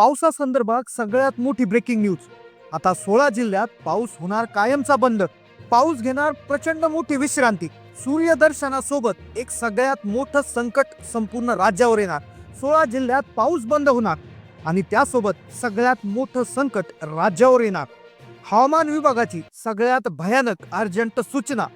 पावसासंदर्भात सगळ्यात मोठी breaking news आता सोळा जिल्ह्यात पाऊस होणार कायमचा बंद. पाऊस घेणार प्रचंड मोठी विश्रांती. सूर्यदर्शनासोबत एक सगळ्यात मोठं संकट संपूर्ण राज्यावर येणार. सोळा जिल्ह्यात पाऊस बंद होणार आणि त्यासोबत सगळ्यात मोठं संकट राज्यावर येणार. हवामान विभागाची सगळ्यात भयानक अर्जंट सूचना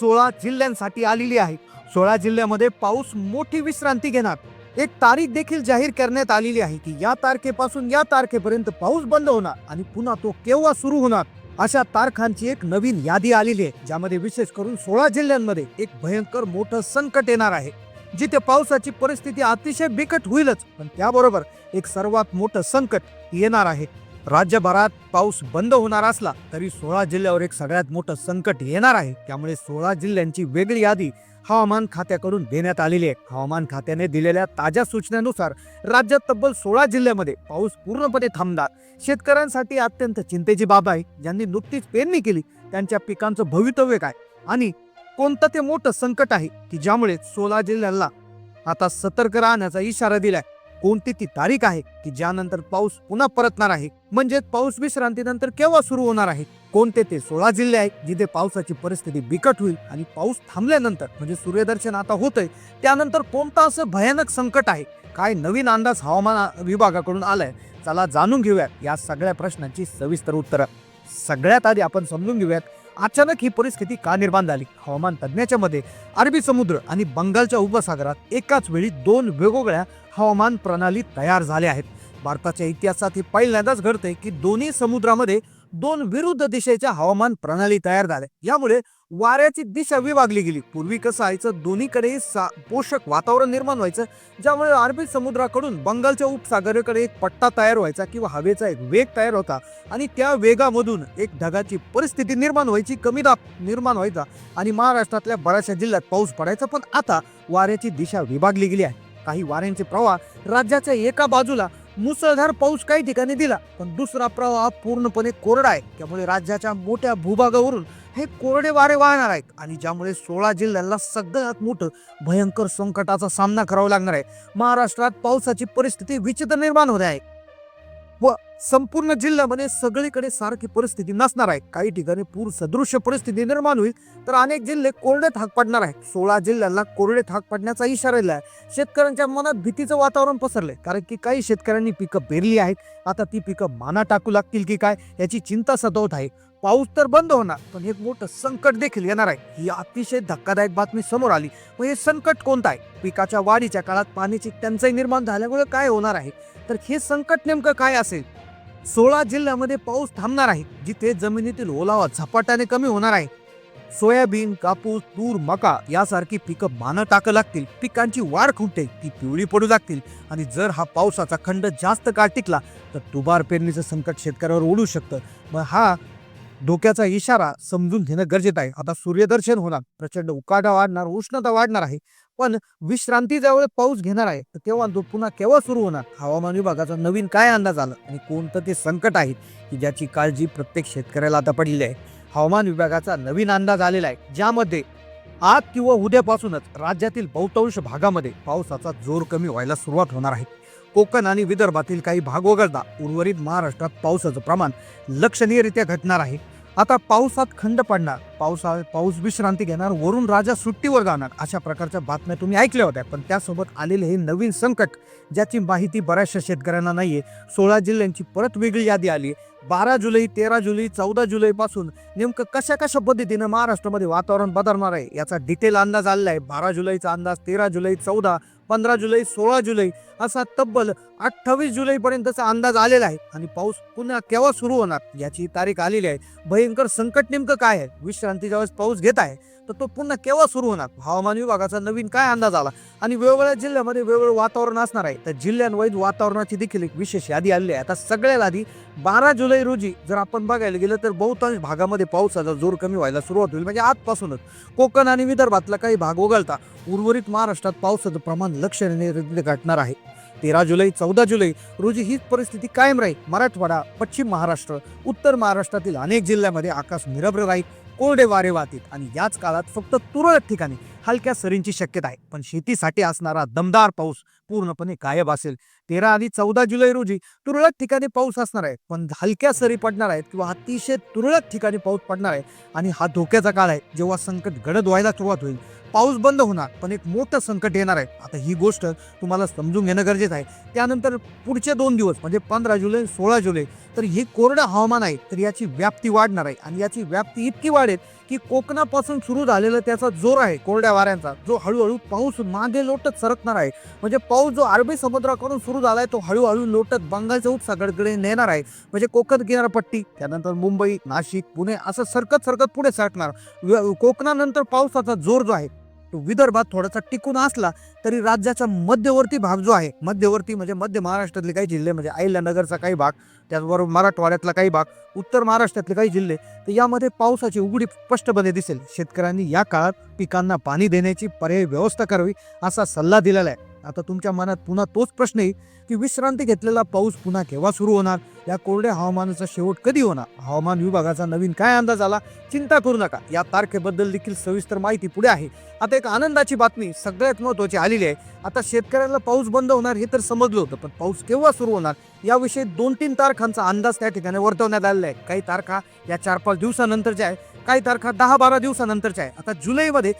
सोळा जिल्ह्यांसाठी आलेली आहे. सोळा जिल्ह्यामध्ये पाऊस मोठी विश्रांती घेणार. एक तारीख देखील जाहीर करण्यात आलेली आहे की या तारखेपासून या तारखेपर्यंत पाऊस बंद होणार आणि पुन्हा तो केव्हा सुरू होणार अशा तारखांची एक नवीन यादी आलेली आहे ज्यामध्ये विशेष करून सोळा जिल्ह्यांमध्ये एक भयंकर मोठं संकट येणार आहे जिथे पावसाची परिस्थिती अतिशय बिकट होईलच. पण त्याबरोबर एक सर्वात मोठं संकट येणार आहे. राज्यभरात पाऊस बंद होणार असला तरी सोळा जिल्ह्यावर एक सगळ्यात मोठं संकट येणार आहे. त्यामुळे सोळा जिल्ह्यांची वेगळी यादी हवामान खात्याकडून देण्यात आलेली आहे. हवामान खात्याने दिलेल्या ताज्या सूचनेनुसार राज्यात तब्बल सोळा जिल्ह्यामध्ये पाऊस पूर्णपणे थांबणार. शेतकऱ्यांसाठी अत्यंत चिंतेची बाब आहे. ज्यांनी नुकतीच पेरणी केली त्यांच्या पिकांचं भवितव्य काय? आणि कोणतं ते मोठं संकट आहे? की ज्यामुळे सोळा जिल्ह्यांना आता सतर्क राहण्याचा इशारा दिलाय. कोणती ती तारीख आहे की ज्यानंतर पाऊस पुन्हा परतणार आहे? म्हणजे पाऊस विश्रांतीनंतर केव्हा सुरू होणार आहे? कोणते ते सोळा जिल्हे आहेत जिथे पावसाची परिस्थिती बिकट होईल आणि पाऊस थांबल्यानंतर म्हणजे सूर्यदर्शन आता होतंय त्यानंतर कोणता असं भयानक संकट आहे? काय नवीन अंदाज हवामान विभागाकडून आलाय? चला जाणून घेऊयात या सगळ्या प्रश्नांची सविस्तर उत्तरं. सगळ्यात आधी आपण समजून घेऊयात अचानक ही परिस्थिती का निर्माण झाली? हवामान तज्ज्ञाच्या मध्ये अरबी समुद्र आणि बंगालच्या उपसागरात एकाच वेळी दोन वेगवेगळ्या हवामान प्रणाली तयार झाल्या आहेत. भारताच्या इतिहासात हे पहिल्यांदाच घडते की दोन्ही समुद्रामध्ये दोन विरुद्ध दिशेच्या हवामान प्रणाली तयार झाल्या. यामुळे वाऱ्याची दिशा विभागली गेली. पूर्वी कसं व्हायचं? दोन्हीकडे सा- पोषक वातावरण निर्माण व्हायचं. ज्यामुळे अरबी समुद्राकडून बंगालच्या उपसागराकडे एक पट्टा तयार व्हायचा किंवा हवेचा एक वेग तयार होता. आणि त्या वेगामधून एक ढगाची परिस्थिती निर्माण व्हायची कमी दाब निर्माण व्हायचा. आणि महाराष्ट्रातल्या बऱ्याचशा जिल्ह्यात पाऊस पडायचा. पण आता वाऱ्याची दिशा विभागली गेली आहे. काही वाऱ्यांचे प्रवाह राज्याच्या एका बाजूला मुसळधार पाऊस काही ठिकाणी दिला पण दुसरा प्रवाह पूर्णपणे कोरडा आहे. त्यामुळे राज्याच्या मोठ्या भूभागावरून हे कोरडे वारे वाहणार आहेत आणि ज्यामुळे सोळा जिल्ह्यांना सगळ्यात मोठं भयंकर संकटाचा सामना करावा लागणार आहे. महाराष्ट्रात पावसाची परिस्थिती विचित्र निर्माण होत आहे. व संपूर्ण जिल्ह्यामध्ये सगळीकडे सारखी परिस्थिती नसणार आहे. काही ठिकाणी पूर सदृश्य परिस्थिती निर्माण होईल तर अनेक जिल्हे कोरडे थाक पडणार आहेत. सोळा जिल्ह्यांना कोरडे थाक पडण्याचा इशारा दिला आहे शेतकऱ्यांच्या मनात भीतीचं वातावरण पसरले कारण की काही शेतकऱ्यांनी पिकं पेरली आहेत. आता ती पिकं माना टाकू लागतील की काय याची चिंता सतवत आहे. पाऊस तर बंद होणार पण एक मोठं संकट देखील येणार आहे. ही अतिशय धक्कादायक बातमी समोर आली. मग हे संकट कोणतं आहे? पिकाच्या वाढीच्या काळात पाण्याची टंचाई निर्माण झाल्यामुळे काय होणार आहे? तर हे संकट नेमकं काय असेल? सोळा जिल्ह्यामध्ये पाऊस थांबणार आहे जिथे जमिनीतील ओलावा झपाट्याने कमी होणार आहे. सोयाबीन कापूस तूर मका यासारखी पिकं मानं टाकं लागतील पिकांची वाढ खुंटे ती पिवळी पडू लागतील. आणि जर हा पावसाचा खंड जास्त काळ टिकला तर दुबार पेरणीचं संकट शेतकऱ्यावर ओढू शकतं. मग हा धोक्याचा इशारा समजून घेणं गरजेचं आहे. आता सूर्यदर्शन होणार प्रचंड उकाडा वाढणार उष्णता वाढणार आहे. पण विश्रांती ज्यावेळी पाऊस घेणार आहे तर तेव्हा तो पुन्हा केव्हा सुरू होणार? हवामान विभागाचा नवीन काय अंदाज आला? आणि कोणतं ते संकट आहे की ज्याची काळजी प्रत्येक शेतकऱ्याला आता पडलेली आहे? हवामान विभागाचा नवीन अंदाज आलेला आहे ज्यामध्ये आज किंवा उद्यापासूनच राज्यातील बहुतांश भागामध्ये पावसाचा जोर कमी व्हायला सुरुवात होणार आहे. कोकण आणि विदर्भातील काही भाग वगळता उर्वरित महाराष्ट्रात पावसाचं प्रमाण लक्षणीयरित्या घटणार आहे. आता पावसात खंड पडणार. पावसा पाऊस विश्रांती घेणार वरून राजा सुट्टीवर जाणार. अशा प्रकारच्या बातम्या तुम्ही ऐकल्या होत्या. पण त्यासोबत आलेले हे नवीन संकट ज्याची माहिती बऱ्याचशा शेतकऱ्यांना नाही आहे सोळा जिल्ह्यांची परत वेगळी यादी आली बारा जुलै तेरा जुलै चौदा जुलैपासून नेमकं कशा कशा पद्धतीनं महाराष्ट्रामध्ये वातावरण बदलणार आहे? याचा डिटेल अंदाज आलेला आहे. बारा जुलैचा अंदाज तेरा जुलै चौदा पंधरा जुलै सोळा जुलै असा तब्बल अठ्ठावीस जुलैपर्यंतचा अंदाज आलेला आहे. आणि पाऊस पुन्हा केव्हा सुरू होणार याची तारीख आलेली आहे. भयंकर संकट नेमकं काय आहे? विश्रांतीच्या वेळेस पाऊस घेत आहे. तर तो पुन्हा केव्हा सुरू होणार? हवामान विभागाचा नवीन काय अंदाज आला? आणि वेगवेगळ्या जिल्ह्यामध्ये वेगवेगळं वातावरण असणार आहे. तर जिल्ह्यांवाईज वातावरणाची देखील एक विशेष यादी आलेली आहे. आता सगळ्यात आधी बारा जुलै रोजी जर आपण बघायला गेलं तर बहुतांश भागामध्ये पावसाचा जोर कमी व्हायला सुरुवात होईल. म्हणजे आजपासूनच कोकण आणि विदर्भातला काही भाग वगळता उर्वरित महाराष्ट्रात पावसाचं प्रमाण लक्षणीय घटणार आहे. तेरा जुलै चौदा जुलै रोजी हीच परिस्थिती कायम राहील. मराठवाडा पश्चिम महाराष्ट्र उत्तर महाराष्ट्रातील अनेक जिल्ह्यामध्ये आकाश निरभ्र राहील. कोरडे वारे वाहतील आणि याच काळात फक्त तुरळक ठिकाणी हलक्या सरींची शक्यता आहे. पण शेतीसाठी असणारा दमदार पाऊस पूर्णपणे गायब असेल. तेरा आणि चौदा जुलै रोजी तुरळक ठिकाणी पाऊस असणार आहे. पण हलक्या सरी पडणार आहेत किंवा अतिशय तुरळक ठिकाणी पाऊस पडणार आहे आणि हा धोक्याचा काळ आहे. जेव्हा संकट गडद व्हायला सुरुवात होईल पाऊस बंद होणार पण एक मोठं संकट येणार आहे. आता ही गोष्ट तुम्हाला समजून घेणं गरजेचं आहे. त्यानंतर पुढचे दोन दिवस म्हणजे पंधरा जुलै सोळा जुलै तर हे कोरडं हवामान आहे तर याची व्याप्ती वाढणार आहे. आणि याची व्याप्ती इतकी वाढेल की कोकणापासून सुरू झालेला त्याचा जोर आहे कोरड्या वाऱ्यांचा जो हळूहळू पाऊस मागे लोटत सरकणार आहे. म्हणजे पाऊस जो अरबी समुद्राकडून सुरू झाला आहे तो हळूहळू लोटत बंगालच्या उपसागरकडे नेणार आहे. म्हणजे कोकण किनारपट्टी त्यानंतर मुंबई नाशिक पुणे असं सरकत सरकत पुढे सरकणार. कोकणानंतर पावसाचा जोर जो आहे विदर्भात थोडासा टिकून असला तरी राज्याचा मध्यवर्ती भाग जो आहे मध्यवर्ती म्हणजे मध्य महाराष्ट्रातले काही जिल्हे म्हणजे अहिल्यानगरचा काही भाग त्याचबरोबर मराठवाड्यातला काही भाग उत्तर महाराष्ट्रातले काही जिल्हे तर यामध्ये पावसाची उघडी स्पष्टपणे दिसेल. शेतकऱ्यांनी या काळात पिकांना पाणी देण्याची पर्यायी व्यवस्था करावी असा सल्ला दिलेला आहे. आता तुमच्या मनात पुन्हा तोच प्रश्न येईल की विश्रांती घेतलेला पाऊस पुन्हा केव्हा सुरू होणार? या कोरड्या हवामानाचा शेवट कधी होणार? हवामान विभागाचा नवीन काय अंदाज आला? चिंता करू नका. या तारखेबद्दल देखील सविस्तर माहिती पुढे आहे. आता एक आनंदाची बातमी सगळ्यात महत्त्वाची आलेली आहे. आता शेतकऱ्यांना पाऊस बंद होणार हे तर समजलं होतं पण पाऊस केव्हा सुरू होणार? याविषयी दोन तीन तारखांचा अंदाज त्या ठिकाणी वर्तवण्यात आलेला आहे. काही तारखा या चार पाच दिवसानंतरच्या आहे काही तारखा दहा बारा दिवसानंतरच्या आहे. आता जुलैमध्ये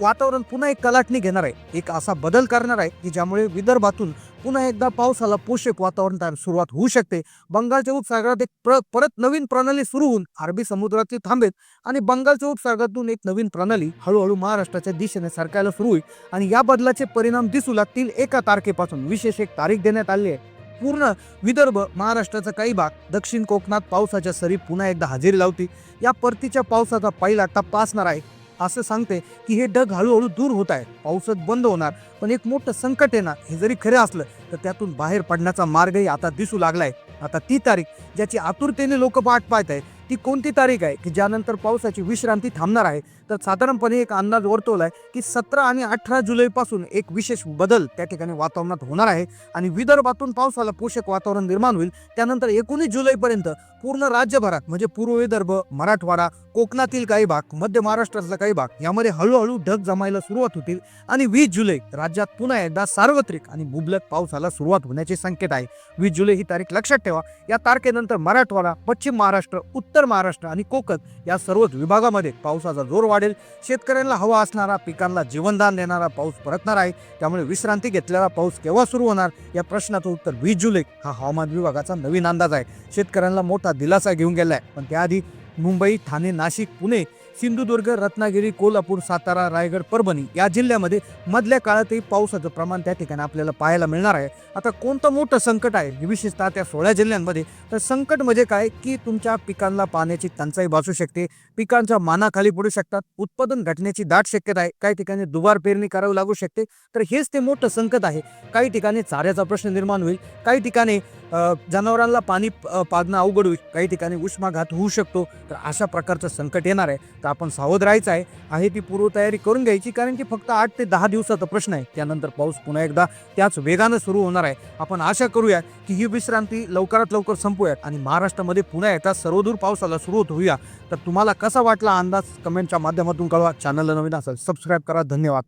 वातावरण पुन्हा एक कलाटणी घेणार आहे. एक असा बदल करणार आहे की ज्यामुळे विदर्भातून पुन्हा एकदा पावसाला पोषक वातावरण तयार सुरुवात होऊ शकते. बंगालच्या उपसागरात एक प्र परत नवीन प्रणाली सुरू होऊन अरबी समुद्रातील थांबेत आणि बंगालच्या उपसागरातून एक नवीन प्रणाली हळूहळू महाराष्ट्राच्या दिशेने सरकायला सुरू होईल. आणि या बदलाचे परिणाम दिसू लागतील एका तारखेपासून. विशेष एक तारीख देण्यात आली आहे. पूर्ण विदर्भ महाराष्ट्राचा काही भाग दक्षिण कोकणात पावसाच्या सरी पुन्हा एकदा हजेरी लावती. या परतीच्या पावसाचा पहिला टप्पा असणार आहे. असं सांगते की हे ढग हळूहळू दूर होत आहे. पावसात बंद होणार पण एक मोठं संकट येणार हे जरी खरं असलं तर त्यातून बाहेर पडण्याचा मार्गही आता दिसू लागलाय. आता ती तारीख ज्याची आतुरतेने लोक वाट पाहत आहे ती कोणती तारीख आहे की ज्यानंतर पावसाची विश्रांती थांबणार आहे तर साधारणपणे एक अंदाज वर्तवलाय की सतरा आणि अठरा जुलैपासून एक विशेष बदल त्या ठिकाणी वातावरणात होणार आहे आणि विदर्भातून पावसाला पोषक वातावरण निर्माण होईल. त्यानंतर एकोणीस जुलैपर्यंत पूर्ण राज्यभरात म्हणजे पूर्व विदर्भ मराठवाडा कोकणातील काही भाग मध्य महाराष्ट्रातला काही भाग यामध्ये हळूहळू ढग जमायला सुरुवात होतील. आणि वीस जुलै राज्यात पुन्हा एकदा सार्वत्रिक आणि मुबलक पावसाला सुरुवात होण्याचे संकेत आहे. वीस जुलै ही तारीख लक्षात ठेवा. या तारखेनंतर मराठवाडा पश्चिम महाराष्ट्र उत्तर महाराष्ट्र आणि कोकण या सर्वच विभागामध्ये पावसाचा जोर वाढेल. शेतकऱ्यांना हवा असणारा पिकांना जीवनदान देणारा पाऊस परतणार आहे. त्यामुळे विश्रांती घेतलेला पाऊस केव्हा सुरू होणार? या प्रश्नाचं उत्तर वीस जुलै हा हवामान विभागाचा नवीन अंदाज आहे. शेतकऱ्यांना मोठा दिलासा घेऊन गेलाय. पण त्याआधी मुंबई ठाणे नाशिक पुणे सिंधुदुर्ग रत्नागिरी कोल्हापूर सातारा रायगड परभणी या जिल्ह्यामध्ये मधल्या काळातही पावसाचं प्रमाण त्या ठिकाणी आपल्याला पाहायला मिळणार आहे. आता कोणतं मोठं संकट आहे? विशेषतः त्या सोळा जिल्ह्यांमध्ये. तर संकट म्हणजे काय? की तुमच्या पिकांना पाण्याची टंचाई भासू शकते. पिकांच्या मानाखाली पडू शकतात. उत्पादन घटण्याची दाट शक्यता आहे. काही ठिकाणी दुबार पेरणी करावी लागू शकते. तर हेच ते मोठं संकट आहे. काही ठिकाणी चाऱ्याचा प्रश्न निर्माण होईल. काही ठिकाणी जनावरांना पाणी पाजणं अवघड होईल काही ठिकाणी उष्माघात होऊ शकतो. तर अशा प्रकारचं संकट येणार आहे. तर आपण सावध राहायचं आहे. आहे ती पूर्वतयारी करून घ्यायची कारण की फक्त आठ ते दहा दिवसाचा प्रश्न आहे. त्यानंतर पाऊस पुन्हा एकदा त्याच वेगानं सुरू होणार आहे. आपण आशा करूया की ही विश्रांती लवकरात लवकर संपूयात आणि महाराष्ट्रामध्ये पुन्हा एकदा सर्वदूर पावसाला सुरुवात होऊया. तर तुम्हाला कसा वाटला अंदाज कमेंटच्या माध्यमातून कळवा. चॅनलला नवीन असेल सबस्क्राईब करा. धन्यवाद.